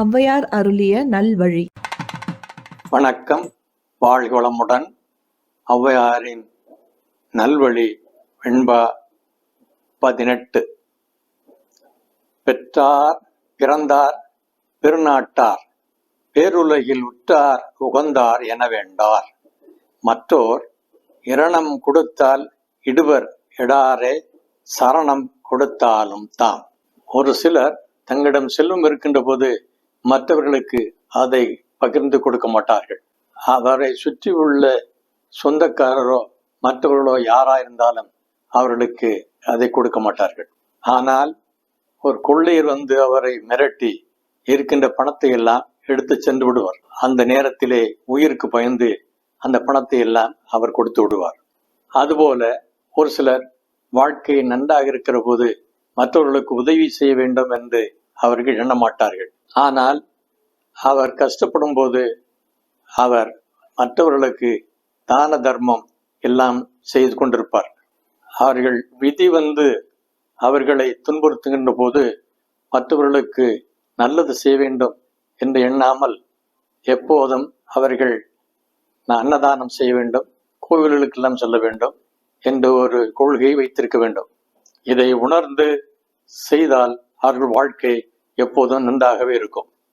ஔவையார் அருளிய நல்வழி. வணக்கம். வாழ்குளமுடன் ஔவையாரின் நல்வழி வெண்பா பதினெட்டு. பெற்றார் பிறந்தார் பெருநாட்டார் பேருலகில் உற்றார் உகந்தார் என வேண்டார். மற்றோர் இரணம் கொடுத்தால் இடுவர் எடாரே சரணம் கொடுத்தாலும் தாம். ஒரு சிலர் தங்களிடம் செல்வம் இருக்கின்ற போது மற்றவர்களுக்கு அதை பகிர்ந்து கொடுக்க மாட்டார்கள். அவரை சுற்றி உள்ள சொந்தக்காரரோ மற்றவர்களோ யாரா இருந்தாலும் அவர்களுக்கு அதை கொடுக்க மாட்டார்கள். ஆனால் ஒரு கொள்ளையர் வந்து அவரை மிரட்டி இருக்கின்ற பணத்தை எல்லாம் எடுத்து சென்று விடுவார். அந்த நேரத்திலே உயிருக்கு பயந்து அந்த பணத்தை எல்லாம் அவர் கொடுத்து விடுவார். அதுபோல ஒரு சிலர் வாழ்க்கை நன்றாக இருக்கிற போது மற்றவர்களுக்கு உதவி செய்ய வேண்டும் என்று அவர்கள் எண்ண மாட்டார்கள் ஆனால் அவர் கஷ்டப்படும் போது அவர் மற்றவர்களுக்கு தான தர்மம் எல்லாம் செய்து கொண்டிருப்பார். அவர்கள் விதி வந்து அவர்களை துன்புறுத்துகின்ற போது மற்றவர்களுக்கு நல்லது செய்ய வேண்டும் என்று எண்ணாமல் எப்போதும் அவர்கள் நான் அன்னதானம் செய்ய வேண்டும் கோவில்களுக்கெல்லாம் செல்ல வேண்டும் என்ற ஒரு கொள்கையை வைத்திருக்க வேண்டும். இதை உணர்ந்து செய்தால் அவர்கள் வாழ்க்கை எப்போதும் நன்றாகவே இருக்கும்.